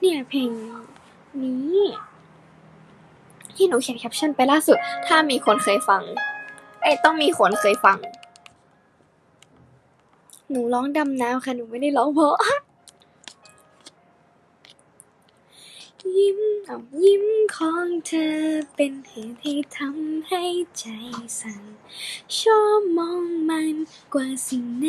เนี่ยเพลงนี้ ที่หนูเขียนแคปชั่นไปล่าสุด ถ้ามีคนเคยฟังเอ้ต้องมีคนเคยฟัง หนูร้องดำน้ำค่ะ หนูไม่ได้ร้องเพราะยิ้มเอายิ้มของเธอเป็นเหตุให้ทำให้ใจสั่นชอบมองมันกว่าสิ่งไหน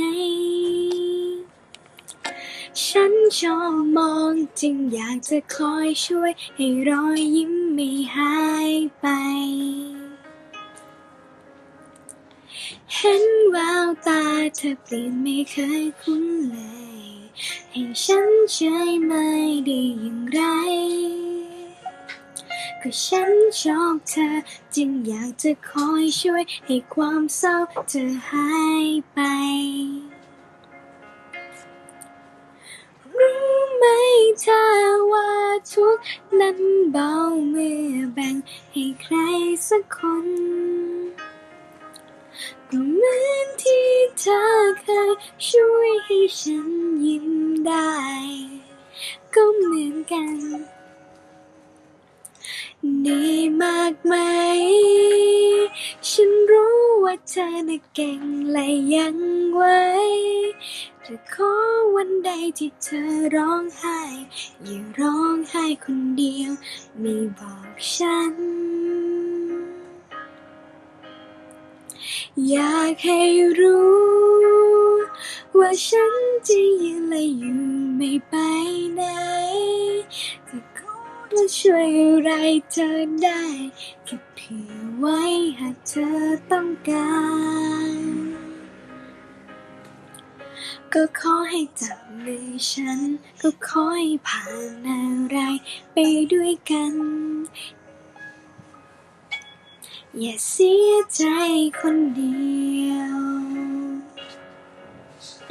ฉันชอบมองจึงอยากจะคอยช่วย ให้รอยยิ้มไม่หายไป เห็นแววตาเธอเปลี่ยนไม่เคยคุ้นเลย ให้ฉันเฉยไม่ได้อย่างไร ก็ฉันชอบเธอจึงอยากจะคอยช่วย ให้ความเศร้าเธอหายไป ทุกนั้นเบาเมื่อแบ่งให้ใครสักคนก็เหมือนที่เธอเคยช่วยให้ฉันยิ้มได้ ก็เหมือนกัน ดีมากไหม ฉันรู้ว่าเธอน่ะเก่งและยังไหว แต่ขอวันใดที่เธอร้องไห้ อย่าร้องไห้คนเดียว ไม่บอกฉัน อยากให้รู้ ว่าฉันจะยืนและอยู่ไม่ไปไหนจะขอและช่วยอะไรเธอได้แค่เผื่อไว้หากเธอต้องการ ก็ขอให้จับมือฉัน ก็ขอให้ผ่านอะไรไปด้วยกัน อย่าเสียใจคนเดียว